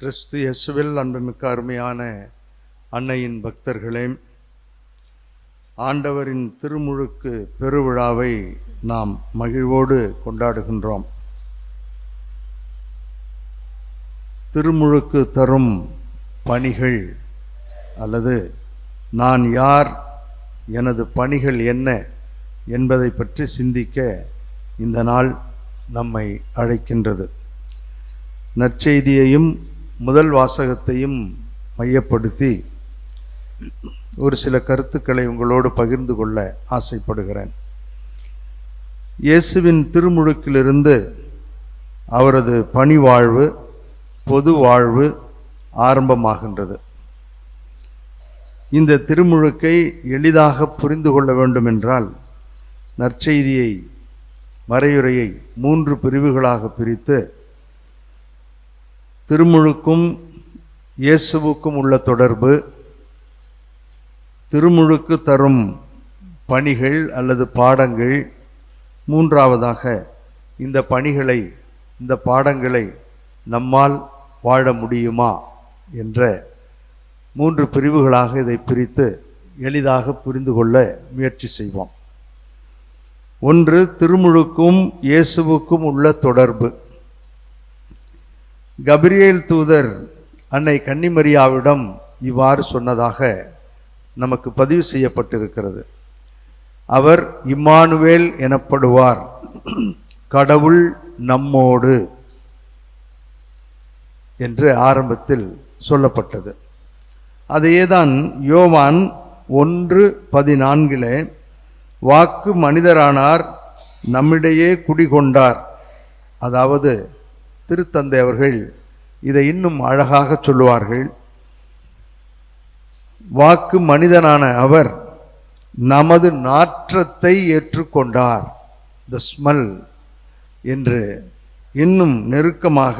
கிறிஸ்து இயேசுவில் அன்புமிக்க அருமையான அன்னையின் பக்தர்களே ஆண்டவரின் திருமுழுக்கு பெருவிழாவை நாம் மகிழ்வோடு கொண்டாடுகின்றோம். திருமுழுக்கு தரும் பணிகள் அல்லது நான் யார் எனது பணிகள் என்ன என்பதை பற்றி சிந்திக்க இந்த நாள் நம்மை அழைக்கின்றது. நற்செய்தியையும் முதல் வாசகத்தையும் மையப்படுத்தி ஒரு சில கருத்துக்களை உங்களோடு பகிர்ந்து கொள்ள ஆசைப்படுகிறேன். இயேசுவின் திருமுழுக்கிலிருந்து அவரது பணி வாழ்வு பொது வாழ்வு ஆரம்பமாகின்றது. இந்த திருமுழுக்கை எளிதாக புரிந்து கொள்ள வேண்டுமென்றால் நற்செய்தியை மறையுரையை மூன்று பிரிவுகளாக பிரித்து திருமுழுக்கும் இயேசுவுக்கும் உள்ள தொடர்பு திருமுழுக்கு தரும் பணிகள் அல்லது பாடங்கள் மூன்றாவதாக இந்த பணிகளை இந்த பாடங்களை நம்மால் வாழ முடியுமா என்ற மூன்று பிரிவுகளாக இதை பிரித்து எளிதாக புரிந்து கொள்ள முயற்சி செய்வோம். ஒன்று திருமுழுக்கும் இயேசுவுக்கும் உள்ள தொடர்பு. கபிரியேல் தூதர் அன்னை கன்னிமரியாவிடம் இவ்வாறு சொன்னதாக நமக்கு பதிவு செய்யப்பட்டிருக்கிறது. அவர் இம்மானுவேல் எனப்படுவார் கடவுள் நம்மோடு என்று ஆரம்பத்தில் சொல்லப்பட்டது. அதையேதான் யோவான் ஒன்று பதினான்கிலே வாக்கு மனிதரானார் நம்மிடையே குடிகொண்டார். அதாவது திருத்தந்தை அவர்கள் இதை இன்னும் அழகாக சொல்லுவார்கள். வாக்கு மனிதனான அவர் நமது நாற்றத்தை ஏற்றுக்கொண்டார். த ஸ்மெல் என்று இன்னும் நெருக்கமாக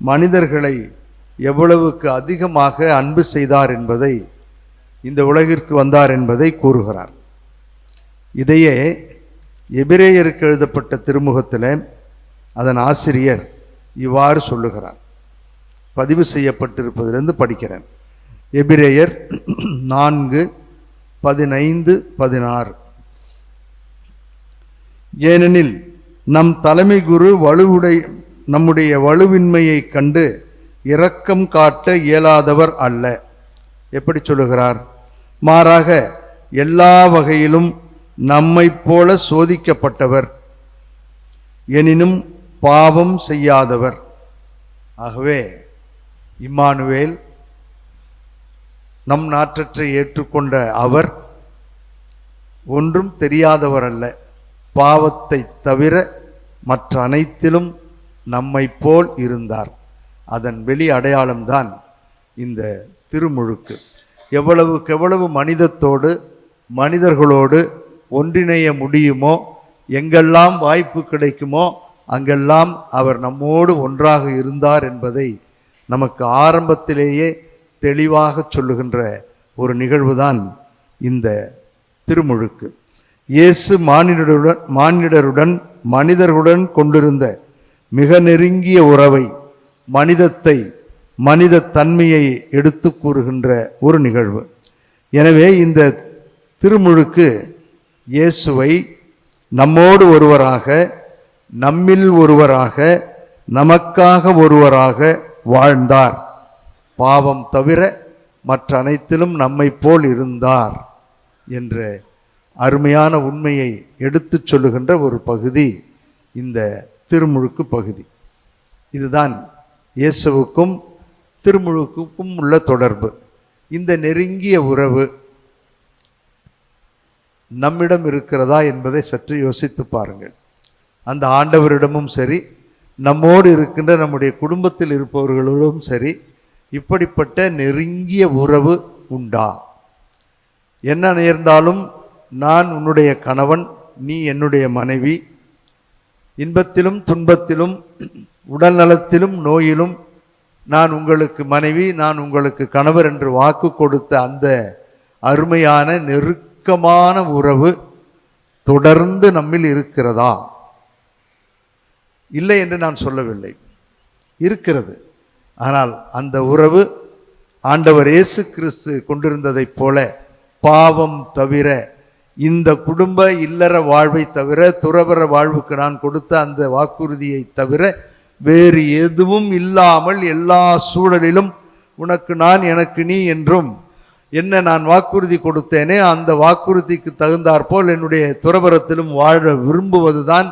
மனிதர்களை எவ்வளவுக்கு அதிகமாக அன்பு செய்தார் என்பதை இந்த உலகிற்கு வந்தார் என்பதை கூறுகிறார். இதையே எபிரேயருக்கு எழுதப்பட்ட திருமுகத்தில் அதன் ஆசிரியர் இவ்வாறு சொல்லுகிறார். பதிவு செய்யப்பட்டிருப்பதிலிருந்து படிக்கிறேன். எபிரேயர் நான்கு பதினைந்து பதினாறு. ஏனெனில் நம் தலைமை குரு வலுவுடை நம்முடைய வலுவின்மையைக் கண்டு இரக்கம் காட்ட இயலாதவர் அல்ல. எப்படி சொல்லுகிறார்? மாறாக எல்லா வகையிலும் நம்மைப் போல சோதிக்கப்பட்டவர். எனினும் பாவம் செய்யாதவர். ஆகவே இம்மானுவேல் நம் நாற்றற்றை ஏற்றுக்கொண்ட அவர் ஒன்றும் தெரியாதவர் அல்ல பாவத்தை தவிர மற்ற அனைத்திலும் நம்மை போல் இருந்தார். அதன் வெளி அடையாளம்தான் இந்த திருமுழுக்கு. எவ்வளவுக்கு எவ்வளவு மனிதத்தோடு மனிதர்களோடு ஒன்றிணைய முடியுமோ எங்கெல்லாம் வாய்ப்பு கிடைக்குமோ அங்கெல்லாம் அவர் நம்மோடு ஒன்றாக இருந்தார் என்பதை நமக்கு ஆரம்பத்திலேயே தெளிவாக சொல்லுகின்ற ஒரு நிகழ்வுதான் இந்த திருமுழுக்கு. இயேசு மானிடருடன் மானிடருடன் மனிதர்களுடன் கொண்டிருந்த மிக நெருங்கிய உறவை மனிதத்தை மனித தன்மையை எடுத்து கூறுகின்ற ஒரு நிகழ்வு. எனவே இந்த திருமுழுக்கு இயேசுவை நம்மோடு ஒருவராக நம்மில் ஒருவராக நமக்காக ஒருவராக வாழ்ந்தார். பாவம் தவிர மற்ற அனைத்திலும் நம்மைப் போல் இருந்தார் என்ற அருமையான உண்மையை எடுத்துச் சொல்லுகின்ற ஒரு பகுதி இந்த திருமுழுக்கு பகுதி. இதுதான் இயேசுவுக்கும் திருமுழுக்குக்கும் உள்ள தொடர்பு. இந்த நெருங்கிய உறவு நம்மிடம் இருக்கிறதா என்பதை சற்று யோசித்து பாருங்கள். அந்த ஆண்டவரிடமும் சரி நம்மோடு இருக்கின்ற நம்முடைய குடும்பத்தில் இருப்பவர்களோடும் சரி இப்படிப்பட்ட நெருங்கிய உறவு உண்டா? என்ன நேர்ந்தாலும் நான் உன்னுடைய கணவன் நீ என்னுடைய மனைவி. இன்பத்திலும் துன்பத்திலும் உடல் நலத்திலும் நோயிலும் நான் உங்களுக்கு மனைவி நான் உங்களுக்கு கணவர் என்று வாக்கு கொடுத்த அந்த அருமையான நெருக்கமான உறவு தொடர்ந்து நம்மில் இருக்கிறதா? இல்லை என்று நான் சொல்லவில்லை. இருக்கிறது. ஆனால் அந்த உறவு ஆண்டவர் இயேசு கிறிஸ்து கொண்டிருந்ததைப் போல பாவம் தவிர இந்த குடும்ப இல்லற வாழ்வை தவிர துறவர வாழ்வுக்கு நான் கொடுத்த அந்த வாக்குறுதியை தவிர வேறு எதுவும் இல்லாமல் எல்லா சூழலிலும் உனக்கு நான் எனக்கு நீ என்றும் என்ன நான் வாக்குறுதி கொடுத்தேனே அந்த வாக்குறுதிக்கு தகுந்தாற்போல் என்னுடைய துறவரத்திலும் வாழ விரும்புவதுதான்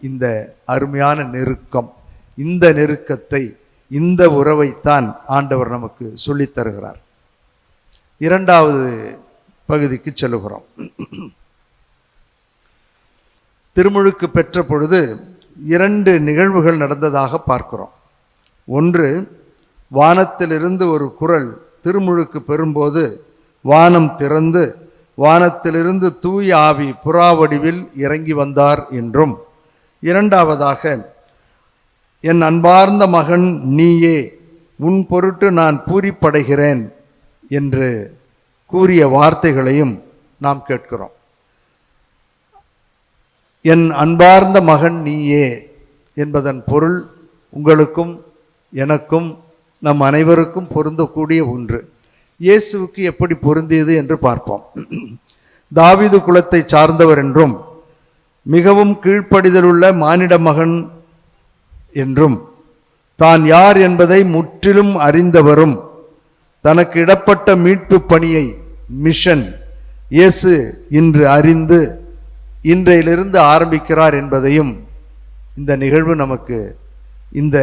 இந்த அருமையான நெருக்கம் இந்த நெருக்கத்தை இந்த உறவைத்தான் ஆண்டவர் நமக்கு சொல்லித் தருகிறார். இரண்டாவது பகுதிக்கு செல்லுகிறோம். திருமுழுக்கு பெற்ற பொழுது இரண்டு நிகழ்வுகள் நடந்ததாக பார்க்கிறோம். ஒன்று வானத்திலிருந்து ஒரு குரல் திருமுழுக்கு பெறும்போது வானம் திறந்து வானத்திலிருந்து தூய ஆவி புறா வடிவில் இறங்கி வந்தார் என்றும் இரண்டாவதாக என் அன்பார்ந்த மகன் நீயே உன் பொருட்டு நான் பூரிப்படைகிறேன் என்று கூறிய வார்த்தைகளையும் நாம் கேட்கிறோம். என் அன்பார்ந்த மகன் நீயே என்பதன் பொருள் உங்களுக்கும் எனக்கும் நம் அனைவருக்கும் பொருந்தக்கூடிய ஒன்று. இயேசுவுக்கு எப்படி பொருந்தியது என்று பார்ப்போம். தாவிது குலத்தை சார்ந்தவர் என்றும் மிகவும் கீழ்ப்படிதலுள்ள மானிட மகன் என்றும் தான் யார் என்பதை முற்றிலும் அறிந்தவரும் தனக்கு இடப்பட்ட மீட்பு பணியை மிஷன் இயேசு இன்று அறிந்து இன்றையிலிருந்து ஆரம்பிக்கிறார் என்பதையும் இந்த நிகழ்வு நமக்கு இந்த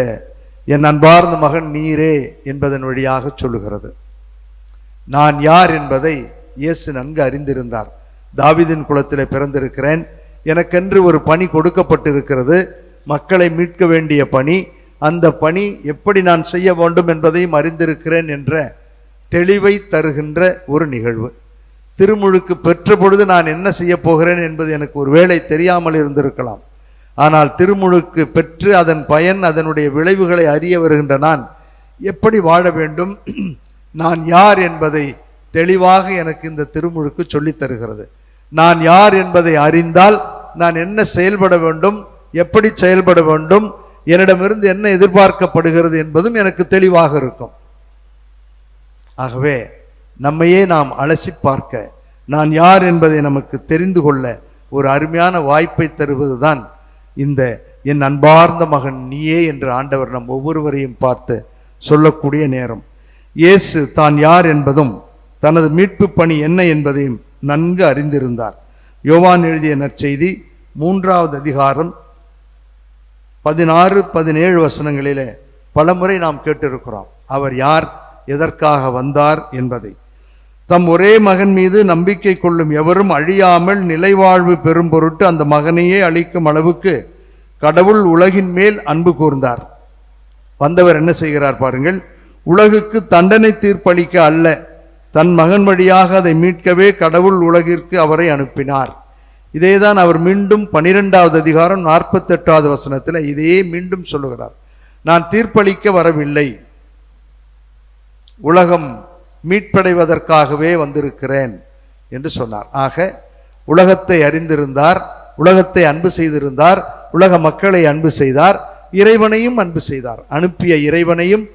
என் அன்பார்ந்த மகன் நீரே என்பதன் வழியாக சொல்லுகிறது. நான் யார் என்பதை இயேசு நன்கு அறிந்திருந்தார். தாவிதின் குலத்தில் பிறந்திருக்கிறேன். எனக்கென்று ஒரு பணி கொடுக்கப்பட்டிருக்கிறது. மக்களை மீட்க வேண்டிய பணி. அந்த பணி எப்படி நான் செய்ய வேண்டும் என்பதையும் அறிந்திருக்கிறேன் என்ற தெளிவை தருகின்ற ஒரு நிகழ்வு. திருமுழுக்கு பெற்ற பொழுது நான் என்ன செய்ய போகிறேன் என்பது எனக்கு ஒரு வேளை தெரியாமல் இருந்திருக்கலாம். ஆனால் திருமுழுக்கு பெற்று அதன் பயன் அதனுடைய விளைவுகளை அறிய வருகின்ற நான் எப்படி வாழ வேண்டும்? நான் யார் என்பதை தெளிவாக எனக்கு இந்த திருமுழுக்கு சொல்லித் தருகிறது. நான் யார் என்பதை அறிந்தால் நான் என்ன செயல்பட வேண்டும் எப்படி செயல்பட வேண்டும் என்னிடமிருந்து என்ன எதிர்பார்க்கப்படுகிறது என்பதும் எனக்கு தெளிவாக இருக்கும். ஆகவே நம்மையே நாம் அலசி பார்க்க நான் யார் என்பதை நமக்கு தெரிந்து கொள்ள ஒரு அருமையான வாய்ப்பை தருவதுதான் இந்த என் அன்பார்ந்த மகன் நீயே என்று ஆண்டவர் நம் ஒவ்வொருவரையும் பார்த்து சொல்லக்கூடிய நேரம். இயேசு தான் யார் என்பதும் தனது மீட்பு பணி என்ன என்பதையும் நன்கு அறிந்திருந்தார். யோவான் எழுதிய நற்செய்தி மூன்றாவது அதிகாரம் பதினாறு பதினேழு வசனங்களிலே பலமுறை நாம் கேட்டிருக்கிறோம். அவர் யார் எதற்காக வந்தார் என்பதை. தம் ஒரே மகன் மீது நம்பிக்கை கொள்ளும் எவரும் அழியாமல் நிலைவாழ்வு பெறும் பொருட்டு அந்த மகனையே அளிக்கும் அளவுக்கு கடவுள் உலகின் மேல் அன்பு கூர்ந்தார். வந்தவர் என்ன செய்கிறார் பாருங்கள் உலகுக்கு தண்டனை தீர்ப்பளிக்க அல்ல. தன் மகன் வழியாக அதை மீட்கவே கடவுள் உலகிற்கு அவரை அனுப்பினார். இதேதான் அவர் மீண்டும் பனிரெண்டாவது அதிகாரம் நாற்பத்தெட்டாவது வசனத்தில் இதையே மீண்டும் சொல்லுகிறார். நான் தீர்ப்பளிக்க வரவில்லை. உலகம் மீட்படைவதற்காகவே வந்திருக்கிறேன் என்று சொன்னார். ஆக உலகத்தை அறிந்திருந்தார் உலகத்தை அன்பு செய்திருந்தார் உலக மக்களை அன்பு செய்தார் இறைவனையும் அன்பு செய்தார். அனுப்பிய இறைவனையும்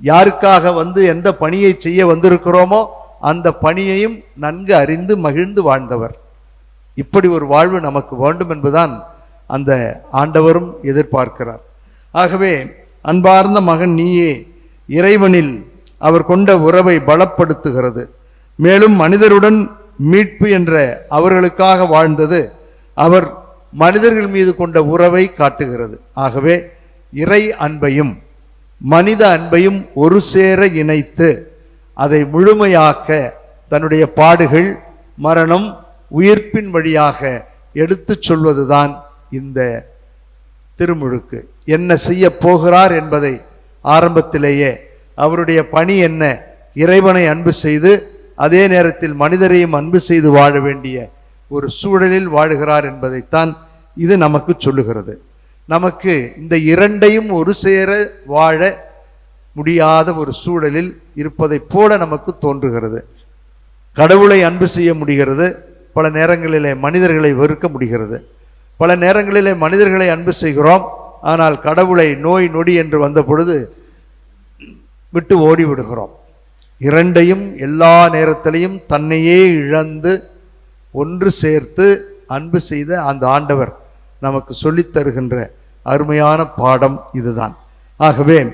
யாருக்காக வந்து எந்த பணியை செய்ய வந்திருக்கிறோமோ அந்த பணியையும் நன்கு அறிந்து மகிழ்ந்து வாழ்ந்தவர். இப்படி ஒரு வாழ்வு நமக்கு வேண்டும் என்பதுதான் அந்த ஆண்டவரும் எதிர்பார்க்கிறார். ஆகவே அன்பார்ந்த மகன் நீயே இறைவனில் அவர் கொண்ட உறவை பலப்படுத்துகிறது. மேலும் மனிதருடன் மீட்பு என்ற அவர்களுக்காக வாழ்ந்தது அவர் மனிதர்கள் மீது கொண்ட உறவை காட்டுகிறது. ஆகவே இறை அன்பையும் மனித அன்பையும் ஒரு சேர இணைத்து அதை முழுமையாக்க தன்னுடைய பாடுகள் மரணம் உயிர்ப்பின் வழியாக எடுத்துச் சொல்வதுதான் இந்த திருமுழுக்கு. என்ன செய்ய போகிறார் என்பதை ஆரம்பத்திலேயே அவருடைய பணி என்ன இறைவனை அன்பு செய்து அதே நேரத்தில் மனிதரையும் அன்பு செய்து வாழ வேண்டிய ஒரு சூழலில் வாழுகிறார் என்பதைத்தான் இது நமக்கு சொல்லுகிறது. நமக்கு இந்த இரண்டையும் ஒரு சேர வாழ முடியாத ஒரு சூழலில் இருப்பதைப் போல நமக்கு தோன்றுகிறது. கடவுளை அன்பு செய்ய முடிகிறது. பல நேரங்களிலே மனிதர்களை வெறுக்க முடிகிறது. பல நேரங்களிலே மனிதர்களை அன்பு செய்கிறோம். ஆனால் கடவுளை நோய் நொடி என்று வந்த பொழுது விட்டு ஓடி விடுகிறோம் இரண்டையும் எல்லா நேரத்திலையும் தன்னையே இழந்து ஒன்று சேர்த்து அன்பு செய்த அந்த ஆண்டவர் நமக்கு சொல்லித் தருகின்ற அருமையான பாடம் இதுதான். ஆகவே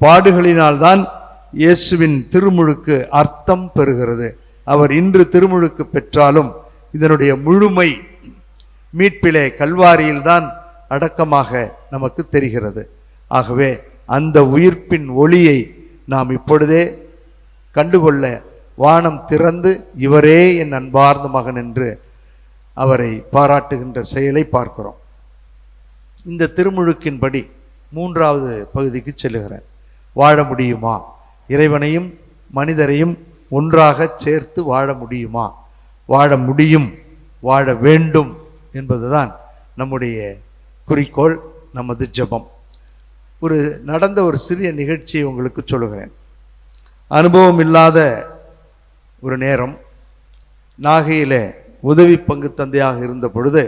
பாடுகளினால்தான் இயேசுவின் திருமுழுக்கு அர்த்தம் பெறுகிறது. அவர் இன்று திருமுழுக்கு பெற்றாலும் இதனுடைய முழுமை மீட்பிலே கல்வாரியில்தான் அடக்கமாக நமக்கு தெரிகிறது. ஆகவே அந்த உயிர்ப்பின் ஒளியை நாம் இப்பொழுதே கண்டுகொள்ள வானம் திறந்து இவரே என் அன்பார்ந்த மகன் என்று அவரை பாராட்டுகின்ற செயலை பார்க்கிறோம். இந்த திருமுழுக்கின்படி மூன்றாவது பகுதிக்கு செல்லுகிறேன். வாழ முடியுமா? இறைவனையும் மனிதரையும் ஒன்றாக சேர்த்து வாழ முடியுமா? வாழ முடியும் வாழ வேண்டும் என்பதுதான் நம்முடைய குறிக்கோள் நமது ஜெபம். ஒரு நடந்த ஒரு சிறிய நிகழ்ச்சியை உங்களுக்கு சொல்லுகிறேன். அனுபவம் இல்லாத ஒரு நேரம் நாகையில் உதவி பங்கு தந்தையாக இருந்த பொழுது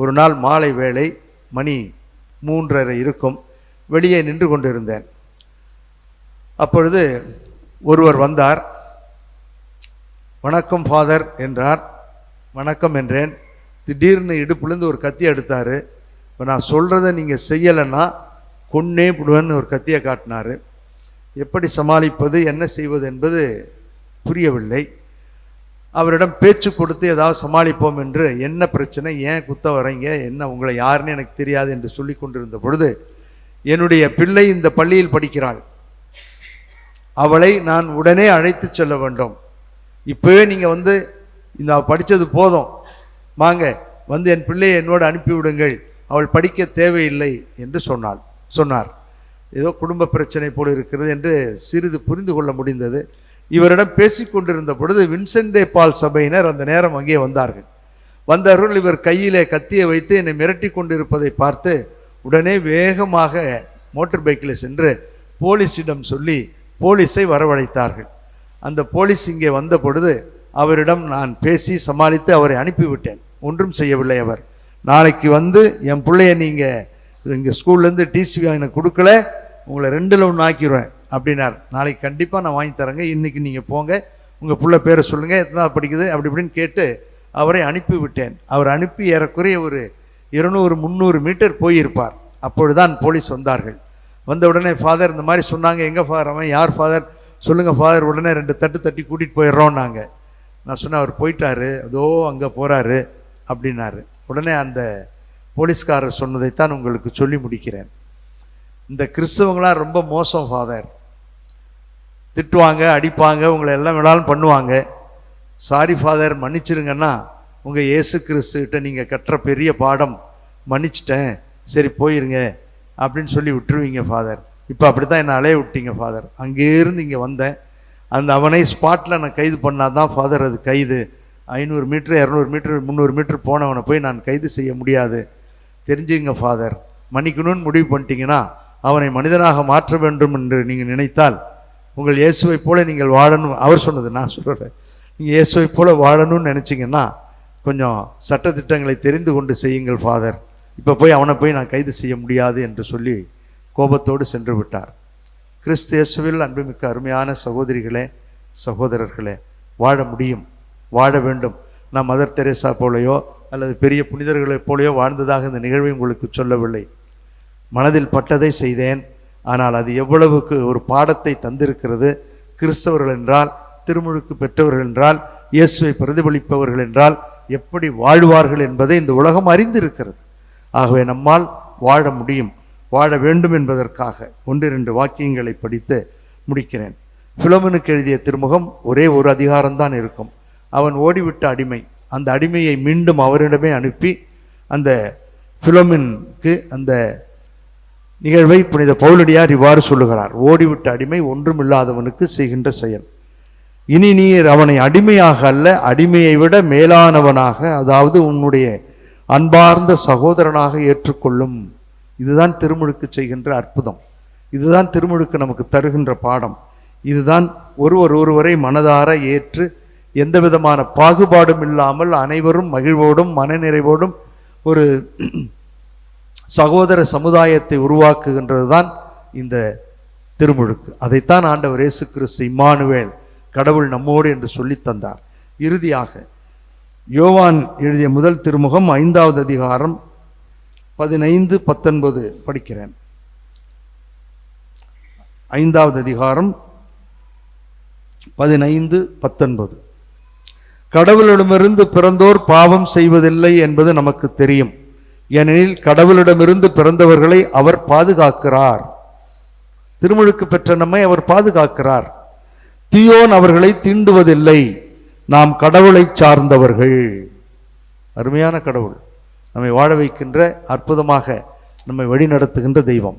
ஒரு நாள் மாலை வேளை மணி மூன்றரை இருக்கும் வெளியே நின்று கொண்டிருந்தேன். அப்பொழுது ஒருவர் வந்தார். வணக்கம் ஃபாதர் என்றார். வணக்கம் என்றேன். திடீர்னு இடுப்புலேருந்து ஒரு கத்தி எடுத்தார். இப்போ நான் சொல்கிறத நீங்கள் செய்யலைன்னா கொன்னே விடுவேன்னு ஒரு கத்தியை காட்டினார். எப்படி சமாளிப்பது என்ன செய்வது என்பது புரியவில்லை. அவரிடம் பேச்சு கொடுத்து ஏதாவது சமாளிப்போம் என்று என்ன பிரச்சனை? ஏன் குத்த வரீங்க என்ன உங்களை யாருன்னு எனக்கு தெரியாது என்று சொல்லி கொண்டிருந்த பொழுது என்னுடைய பிள்ளை இந்த பள்ளியில் படிக்கிறாள். அவளை நான் உடனே அழைத்து செல்ல வேண்டும். இப்போவே நீங்கள் வந்து இந்த படித்தது போதும். வாங்க வந்து என் பிள்ளையை என்னோடு அனுப்பிவிடுங்கள். அவள் படிக்க தேவையில்லை என்று சொன்னாள். சொன்னார். ஏதோ குடும்ப பிரச்சனை போல் இருக்கிறது என்று சிறிது புரிந்து கொள்ள முடிந்தது. இவரிடம் பேசி கொண்டிருந்த பொழுது வின்சென்டே பால் சபையினர் அந்த நேரம் அங்கே வந்தார்கள். வந்தவர்கள் இவர் கையிலே கத்தியை வைத்து என்னை மிரட்டி கொண்டிருப்பதை பார்த்து உடனே வேகமாக மோட்டார் பைக்கில் சென்று போலீஸிடம் சொல்லி போலீஸை வரவழைத்தார்கள். அந்த போலீஸ் இங்கே வந்த பொழுது அவரிடம் நான் பேசி சமாளித்து அவரை அனுப்பிவிட்டேன். ஒன்றும் செய்யவில்லை அவர். நாளைக்கு வந்து என் பிள்ளைய நீங்கள் இங்கே ஸ்கூல்லேருந்து டிசி எனக்கு கொடுக்கல உங்களை ரெண்டில் ஒன்று ஆக்கிடுவேன் அப்படின்னார். நாளைக்கு கண்டிப்பாக நான் வாங்கி தரேங்க. இன்றைக்கி நீங்கள் போங்க. உங்கள் பிள்ளை பேரை சொல்லுங்கள் எத்தனை படிக்குது? அப்படி இப்படின்னு கேட்டு அவரை அனுப்பி விட்டேன் அவர் அனுப்பி ஏறக்குறைய ஒரு இருநூறு முந்நூறு மீட்டர் போயிருப்பார். அப்பொழுதுதான் போலீஸ் வந்தார்கள். வந்த உடனே ஃபாதர் இந்த மாதிரி சொன்னாங்க. எங்கே ஃபாதர் அவன் யார் ஃபாதர் சொல்லுங்கள் ஃபாதர் உடனே ரெண்டு தட்டு தட்டி கூட்டிகிட்டு போயிடுறோன்னாங்க நான் சொன்னேன் அவர் போயிட்டாரு. அதோ அங்கே போகிறாரு அப்படின்னாரு. உடனே அந்த போலீஸ்காரர் சொன்னதைத்தான் உங்களுக்கு சொல்லி முடிக்கிறேன். இந்த கிறிஸ்தவங்களாம் ரொம்ப மோசம் ஃபாதர் திட்டுவாங்க அடிப்பாங்க உங்களை எல்லாம் வேணாலும் பண்ணுவாங்க. சாரி ஃபாதர் மன்னிச்சிருங்கன்னா உங்கள் இயேசு கிறிஸ்துகிட்ட நீங்கள் கட்டுற பெரிய பாடம். மன்னிச்சிட்டேன். சரி போயிருங்க. அப்படின்னு சொல்லி விட்டுருவீங்க ஃபாதர் இப்போ அப்படி தான் என்னை அலைய விட்டீங்க ஃபாதர் அங்கேருந்து இங்கே வந்தேன். அந்த அவனை ஸ்பாட்டில் நான் கைது பண்ணால் தான் ஃபாதர் அது கைது. ஐநூறு மீட்ரு இரநூறு மீட்ரு முந்நூறு மீட்ரு போனவனை போய் நான் கைது செய்ய முடியாது. தெரிஞ்சுங்க ஃபாதர் மன்னிக்கணும்னு முடிவு பண்ணிட்டீங்கன்னா அவனை மனிதனாக மாற்ற வேண்டும் என்று நீங்கள் நினைத்தால் உங்கள் இயேசுவை போல நீங்கள் வாழணும். அவர் சொன்னது நான் சொல்கிறேன் நீங்கள் இயேசுவை போல வாழணும்னு நினச்சிங்கன்னா கொஞ்சம் சட்டத்திட்டங்களை தெரிந்து கொண்டு செய்யுங்கள் ஃபாதர் இப்போ போய் அவனை போய் நான் கைது செய்ய முடியாது என்று சொல்லி கோபத்தோடு சென்று விட்டார். கிறிஸ்து இயேசுவில் அன்புமிக்க அருமையான சகோதரிகளே சகோதரர்களே வாழ முடியும் வாழ வேண்டும். நான் மதர் தெரேசா போலையோ அல்லது பெரிய புனிதர்களைப் போலையோ வாழ்ந்ததாக இந்த நிகழ்வை உங்களுக்கு சொல்லவில்லை. மனதில் பட்டதை செய்தேன். ஆனால் அது எவ்வளவுக்கு ஒரு பாடத்தை தந்திருக்கிறது. கிறிஸ்தவர்கள் என்றால் திருமுழுக்கு பெற்றவர்கள் என்றால் இயேசுவை பிரதிபலிப்பவர்கள் என்றால் எப்படி வாழ்வார்கள் என்பதை இந்த உலகம் அறிந்திருக்கிறது. ஆகவே நம்மால் வாழ முடியும். வாழ வேண்டும் என்பதற்காக ஒன்றிரண்டு வாக்கியங்களை படித்து முடிக்கிறேன். பிலோமனுக்கு எழுதிய திருமுகம் ஒரே ஒரு அதிகாரம்தான் இருக்கும். அவன் ஓடிவிட்ட அடிமை அந்த அடிமையை மீண்டும் அவரிடமே அனுப்பி அந்த பிலோமினுக்கு அந்த நிகழ்வை புனித பவுலடியார் இவ்வாறு சொல்லுகிறார். ஓடிவிட்ட அடிமை ஒன்றுமில்லாதவனுக்கு செய்கின்ற செயல். இனி நீர் அவனை அடிமையாக அல்ல அடிமையை விட மேலானவனாக அதாவது உன்னுடைய அன்பார்ந்த சகோதரனாக ஏற்றுக்கொள்ளும். இதுதான் திருமுழுக்கு செய்கின்ற அற்புதம். இதுதான் திருமுழுக்கு நமக்கு தருகின்ற பாடம். இதுதான் ஒருவர் ஒருவரை மனதார ஏற்று எந்த விதமான பாகுபாடும் இல்லாமல் அனைவரும் மகிழ்வோடும் மனநிறைவோடும் ஒரு சகோதர சமுதாயத்தை உருவாக்குகின்றது தான் இந்த திருமுழுக்கு. அதைத்தான் ஆண்டவர் இயேசு கிறிஸ்து இம்மானுவேல் கடவுள் நம்மோடு என்று சொல்லி தந்தார். இறுதியாக யோவான் எழுதிய முதல் திருமுகம் ஐந்தாவது அதிகாரம் பதினைந்து பத்தொன்பது படிக்கிறேன். ஐந்தாவது அதிகாரம் பதினைந்து பத்தொன்பது. கடவுளிடமிருந்து பிறந்தோர் பாவம் செய்வதில்லை என்பது நமக்கு தெரியும். ஏனெனில் கடவுளிடமிருந்து பிறந்தவர்களை அவர் பாதுகாக்கிறார். திருமுழுக்கு பெற்ற நம்மை அவர் பாதுகாக்கிறார். தியோன் அவர்களை தீண்டுவதில்லை. நாம் கடவுளை சார்ந்தவர்கள். அருமையான கடவுள். நம்மை வாழ வைக்கின்ற அற்புதமாக நம்மை வழிநடத்துகின்ற தெய்வம்.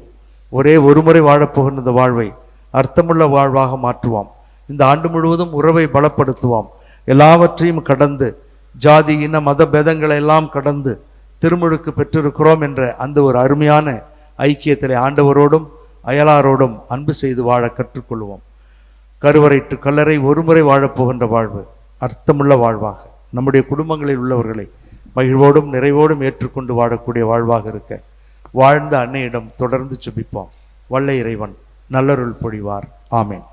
ஒரே ஒருமுறை வாழப்போகின்ற இந்த வாழ்வை அர்த்தமுள்ள வாழ்வாக மாற்றுவோம். இந்த ஆண்டு முழுவதும் உறவை பலப்படுத்துவோம். எல்லாவற்றையும் கடந்து ஜாதி இன மத பேதங்களை எல்லாம் கடந்து திருமுழுக்கு பெற்றிருக்கிறோம் என்ற அந்த ஒரு அருமையான ஐக்கியத்தில் ஆண்டவரோடும் அயலாரோடும் அன்பு செய்து வாழ கற்றுக்கொள்வோம். கருவறைட்டு கல்லறை ஒருமுறை வாழப்போகின்ற வாழ்வு. அர்த்தமுள்ள வாழ்வாக நம்முடைய குடும்பங்களில் உள்ளவர்களை மகிழ்வோடும் நிறைவோடும் ஏற்றுக்கொண்டு வாழக்கூடிய வாழ்வாக இருக்க வாழ்ந்த அன்னையிடம் தொடர்ந்து சுபிப்போம் வல்ல இறைவன் நல்லருள் பொழிவார். ஆமேன்.